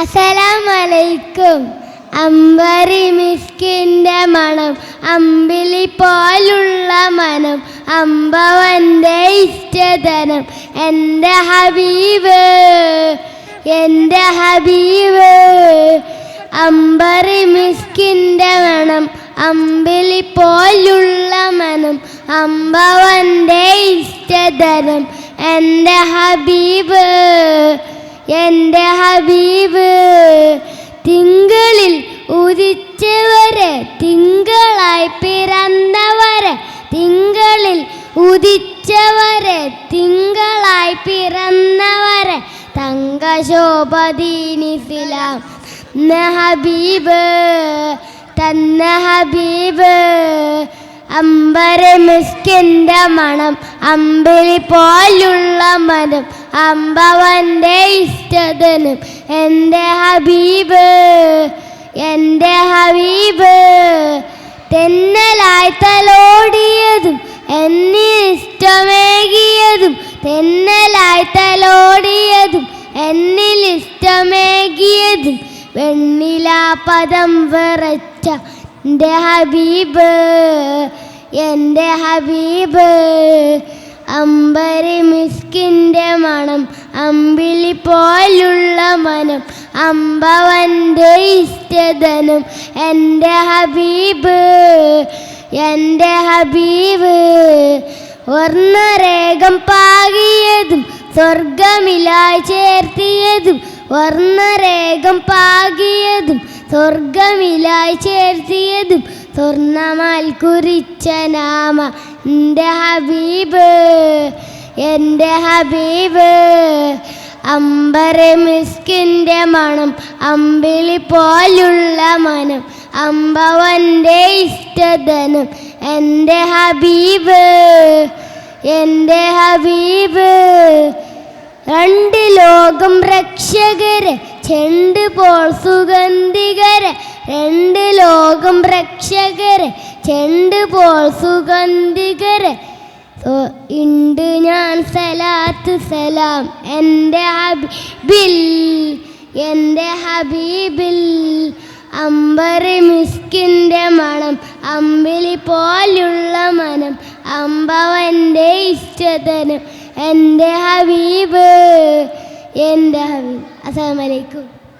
അസലാമലൈക്കും അമ്പരി മിസ്കിന്റെ മണം അമ്പിളി പോലുള്ള മനം അമ്പവന്റെ ഇഷ്ടധനം. എന്റെ ഹബീബ് എന്റെ ഹബീബ്. അമ്പറി മിസ്കിന്റെ മണം അമ്പിളി പോലുള്ള മനം അമ്പവന്റെ ഇഷ്ടധനം. എന്റെ ഹബീബ്. എന്റെ ഹബീബ് തിങ്കളിൽ ഉദിച്ചവരെ തിങ്കളായി പിറന്നവരെ തിങ്കളിൽ ഉദിച്ചവരെ തിങ്കളായി പിറന്നവരെ തങ്കശോഭദീനിസിലാം ഹബീബ് തന്ന ഹബീബ് അമ്പര മിസ്കിന്റെ മണം അമ്പിളി പോലുള്ള മനം അമ്പവന്റെ ഇഷ്ടതനും എന്റെ ഹബീബ് എന്റെ ഹബീബ്. തെന്നലായി തലോടിയതും എന്നിഷ്ടമേകിയതും തെന്നലായി തലോടിയതും എന്നിൽ ഇഷ്ടമേകിയതും. വെണ്ണില പദം വിറച്ച എന്റെ ഹബീബ് എന്റെ ഹബീബ്. അമ്പരി മിസ്കിന്റെ മണം അമ്പിളി പോലുള്ള മനം അമ്പവന്റെ ഇഷ്ടധനം. എന്റെ ഹബീബ് എന്റെ ഹബീബ് വർണരേഖം പാകിയതും സ്വർഗമിലായി ചേർത്തിയതും വർണരേഖം പാകിയതും സ്വർഗമിലായി ചേർത്തിയതും സ്വർണമാൽ കുറിച്ച നാമ എന്റെ ഹബീബ് എന്റെ ഹബീബ്. അമ്പര മിസ്കിന്റെ മണം അമ്പിളി പോലുള്ള മനം അമ്പവന്റെ ഇഷ്ടധനം. എന്റെ ഹബീബ് എന്റെ ഹബീബ്. രണ്ട് ലോകം രക്ഷകരെ ചെണ്ട് പോൾ സുഗന്ധികര്. രണ്ട് ലോകം രക്ഷകരെ ചെണ്ട് പോൾ സുഗന്ധികര. ഇണ്ട് ഞാൻ സലാത്ത് സലാം. എന്റെ ഹബീബിൽ എന്റെ ഹബീബിൽ അമ്പറി മിസ്കിന്റെ മണം അമ്പിളി പോലുള്ള മനം അമ്പവന്റെ ഇഷ്ടതനം. എന്റെ ഹബീബ് എന്റെ ഹബീബ്. അസ്സലാമു അലൈക്കും.